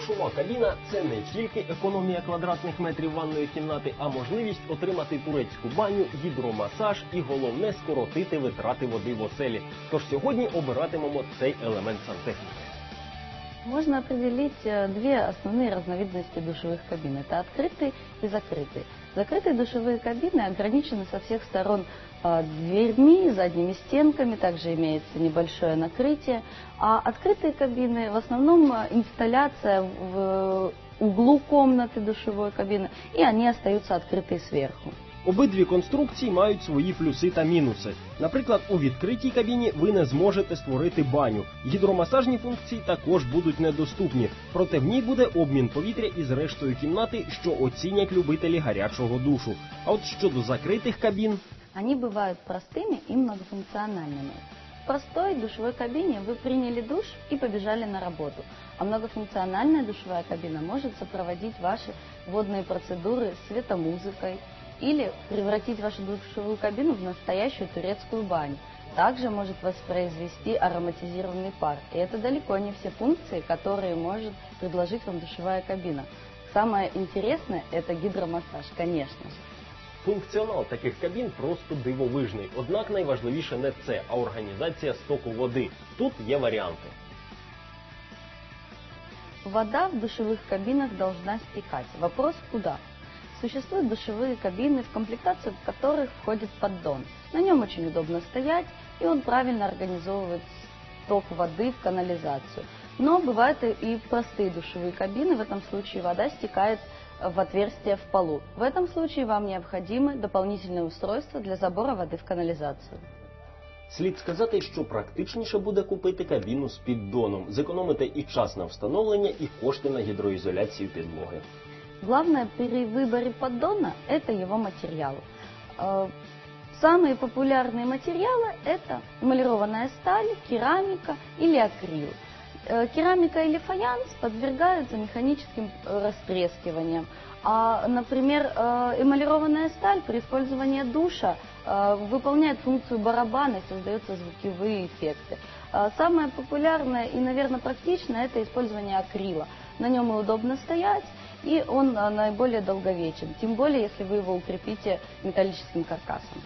Душова кабіна це не тільки економія квадратних метрів ванної кімнати, а можливість отримати турецьку баню, гідромасаж і головне скоротити витрати води в оселі. Тож сьогодні обиратимемо цей елемент сантехніки. Можно определить э, две основные разновидности душевых кабин. Это открытые и закрытые. Закрытые душевые кабины ограничены со всех сторон э, дверьми, задними стенками, также имеется небольшое накрытие. А открытые кабины в основном э, инсталляция в углу комнаты душевой кабины, и они остаются открытые сверху. Обидві конструкції мають свої плюси та мінуси. Наприклад, у відкритій кабіні ви не зможете створити баню. Гідромасажні функції також будуть недоступні, проте в ній буде обмін повітря із рештою кімнати, що оцінять любителі гарячого душу. А от щодо закритих кабін, Они бывают простыми и многофункциональными. В простой душевой кабине вы приняли душ и побежали на работу, а многофункциональная душевая кабина может сопроводить ваши водные процедуры светомузыкой или превратить вашу душевую кабину в настоящую турецкую баню. Также может воспроизвести ароматизированный пар. И это далеко не все функции, которые может предложить вам душевая кабина. Самое интересное – это гидромассаж, конечно же. функціонал таких кабін просто дивовижний. Однак найважливіше не це, а організація стоку води. Тут є варіанти. Вода в душевых кабинах должна стекать. Вопрос куда? Существуют душевые кабины, в комплектацию которых входит поддон. На нем очень удобно стоять, и он правильно организовывает ток воды в канализацию. Но бывают и простые душевые кабины, в этом случае вода стекает в отверстие в полу. В этом случае вам необходимы дополнительные устройства для забора воды в канализацию. Слід сказати, що практичніше буде купити кабіну з піддоном, зекономити і час на встановлення, і кошти на гідроізоляцію підлоги. Главное при выборе поддона – это его материал. Э, Самые популярные материалы – это эмалированная сталь, керамика или акрил. Э, Керамика или фаянс подвергаются механическим э, растрескиваниям. А, например, эмалированная сталь при использовании душа выполняет функцию барабана и создаются звуковые эффекты. Самое популярное и, наверное, практичное – это использование акрила. На нем и удобно стоять, и он наиболее долговечен, тем более, если вы его укрепите металлическим каркасом.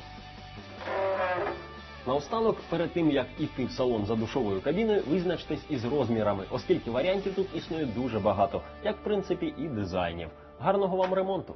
Наостанок, перед тим як іти в салон за душовою кабіною, визначтесь із розмірами, оскільки варіантів тут існує дуже багато, як в принципі і дизайнів. Гарного вам ремонту!